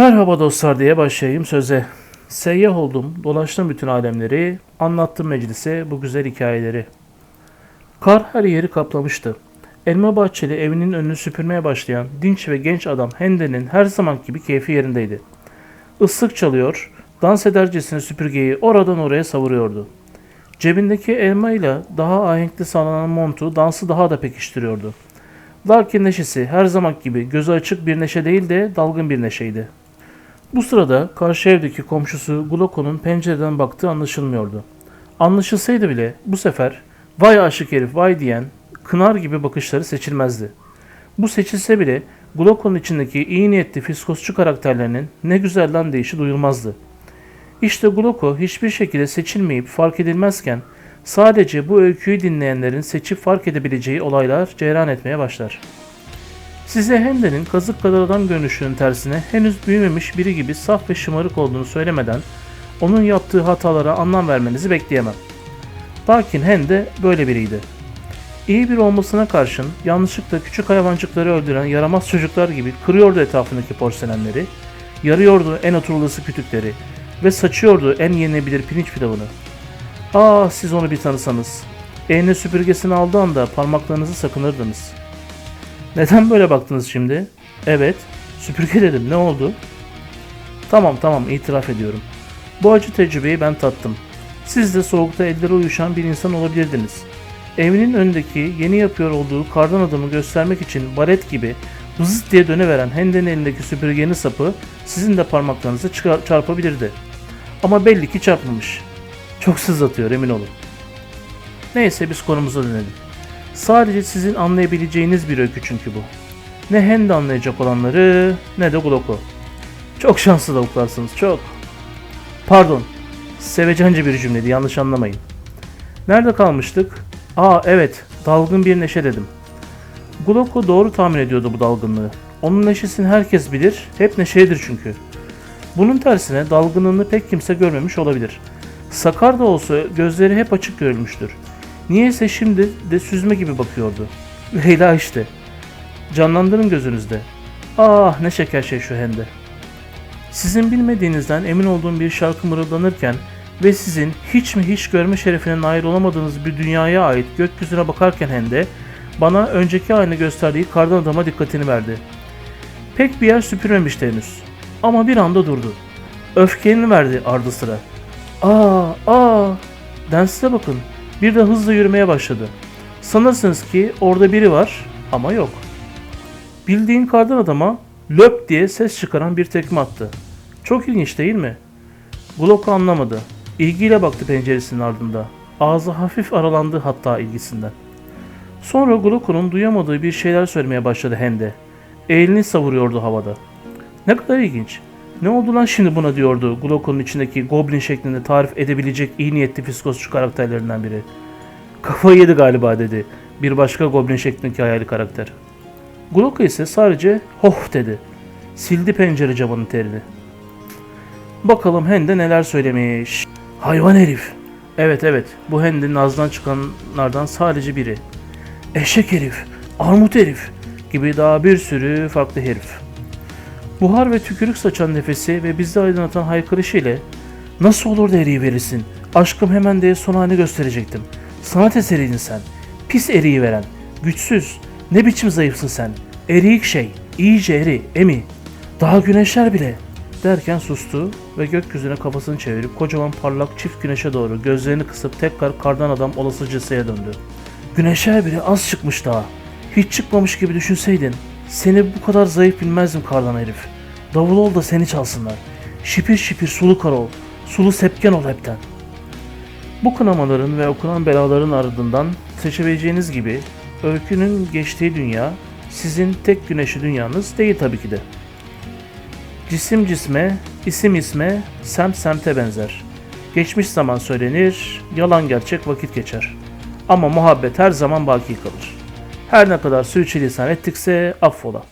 Merhaba dostlar diye başlayayım söze. Seyyah oldum, dolaştım bütün alemleri, anlattım meclise bu güzel hikayeleri. Kar her yeri kaplamıştı. Elma bahçeli evinin önünü süpürmeye başlayan dinç ve genç adam Hende'nin her zaman gibi keyfi yerindeydi. Islık çalıyor, dans edercesine süpürgeyi oradan oraya savuruyordu. Cebindeki elmayla daha ahenkli sallanan montu dansı daha da pekiştiriyordu. Lakin neşesi her zaman gibi gözü açık bir neşe değil de dalgın bir neşeydi. Bu sırada karşı evdeki komşusu Gloko'nun pencereden baktığı anlaşılmıyordu. Anlaşılsaydı bile bu sefer vay aşık herif vay diyen kınar gibi bakışları seçilmezdi. Bu seçilse bile Gloko'nun içindeki iyi niyetli fiskosçu karakterlerinin ne güzel lan deyişi duyulmazdı. İşte Gloko hiçbir şekilde seçilmeyip fark edilmezken sadece bu öyküyü dinleyenlerin seçip fark edebileceği olaylar cereyan etmeye başlar. Size Hende'nin kazık kadar adam görünüşünün tersine henüz büyümemiş biri gibi saf ve şımarık olduğunu söylemeden onun yaptığı hatalara anlam vermenizi bekleyemem. Lakin Hende böyle biriydi. İyi bir olmasına karşın yanlışlıkla küçük hayvancıkları öldüren yaramaz çocuklar gibi kırıyordu etrafındaki porselenleri, yarıyordu en oturulusu kütükleri ve saçıyordu en yenilebilir pirinç pilavını. Ah siz onu bir tanısanız. Eline süpürgesini aldığı anda parmaklarınızı sakınırdınız. Neden böyle baktınız şimdi? Evet, süpürge dedim ne oldu? Tamam tamam itiraf ediyorum. Bu acı tecrübeyi ben tattım. Siz de soğukta elleri uyuşan bir insan olabilirdiniz. Evinin önündeki yeni yapıyor olduğu kardan adamı göstermek için baret gibi vızıt diye döneveren Hende'nin elindeki süpürgenin sapı sizin de parmaklarınızı çarpabilirdi. Ama belli ki çarpmamış. Çok sızlatıyor emin olun. Neyse biz konumuza dönelim. Sadece sizin anlayabileceğiniz bir öykü çünkü bu. Ne Hende anlayacak olanları ne de Gloko. Çok şanslı lavuklarsınız çok. Pardon. Sevecence bir cümleydi yanlış anlamayın. Nerede kalmıştık? Aa evet dalgın bir neşe dedim. Gloko doğru tahmin ediyordu bu dalgınlığı. Onun neşesini herkes bilir, hep neşelidir çünkü. Bunun tersine dalgınlığını pek kimse görmemiş olabilir. Sakar da olsa gözleri hep açık görülmüştür. Niyeyse şimdi de süzme gibi bakıyordu. Leyla işte. Canlandırın gözünüzde. Ah ne şeker şey şu hende. Sizin bilmediğinizden emin olduğum bir şarkı mırıldanırken ve sizin hiç mi hiç görme şerefine nail olamadığınız bir dünyaya ait gökyüzüne bakarken hende bana önceki aynı gösterdiği kardan adama dikkatini verdi. Pek bir yer süpürmemişti henüz. Ama bir anda durdu. Öfkeni verdi ardı sıra. Aa, aa, densize bakın. Bir de hızla yürümeye başladı. Sanırsınız ki orada biri var ama yok. Bildiğin kardan adama löp diye ses çıkaran bir tekme attı. Çok ilginç değil mi? Gloko anlamadı. İlgiyle baktı penceresinin ardında. Ağzı hafif aralandı hatta ilgisinden. Sonra Gloko'nun duyamadığı bir şeyler söylemeye başladı Hende. Elini savuruyordu havada. Ne kadar ilginç. Ne oldu lan şimdi buna diyordu Gloko'nun içindeki goblin şeklinde tarif edebilecek iyi niyetli fiskosçu karakterlerinden biri. Kafayı yedi galiba dedi bir başka goblin şeklindeki hayali karakter. Gloko ise sadece hoh dedi. Sildi pencere camının terini. Bakalım Hende neler söylemiş. Hayvan herif. Evet evet bu Hende'nin ağzından çıkanlardan sadece biri. Eşek herif, armut herif gibi daha bir sürü farklı herif. Buhar ve tükürük saçan nefesi ve bizi aydınlatan haykırışı ile nasıl olur da eriyi verirsin? Aşkım hemen diye son halini gösterecektim. Sanat eseriydin sen. Pis eriyi veren. Güçsüz. Ne biçim zayıfsın sen. Eriyik şey. iyice eri. Emi. Daha güneşler bile. Derken sustu ve gökyüzüne kafasını çevirip kocaman parlak çift güneşe doğru gözlerini kısıp tekrar kardan adam olasıcasıya döndü. Güneşler bile az çıkmış daha. Hiç çıkmamış gibi düşünseydin. Seni bu kadar zayıf bilmezdim kardan herif. Davul ol da seni çalsınlar. Şipir şipir sulu kar ol. Sulu sepken ol hepten. Bu kınamaların ve okunan belaların ardından seçebileceğiniz gibi öykünün geçtiği dünya sizin tek güneşi dünyanız değil tabii ki de. Cisim cisme, isim isme, semt semte benzer. Geçmiş zaman söylenir, yalan gerçek vakit geçer. Ama muhabbet her zaman baki kalır. Her ne kadar sürçülisan ettikse affola.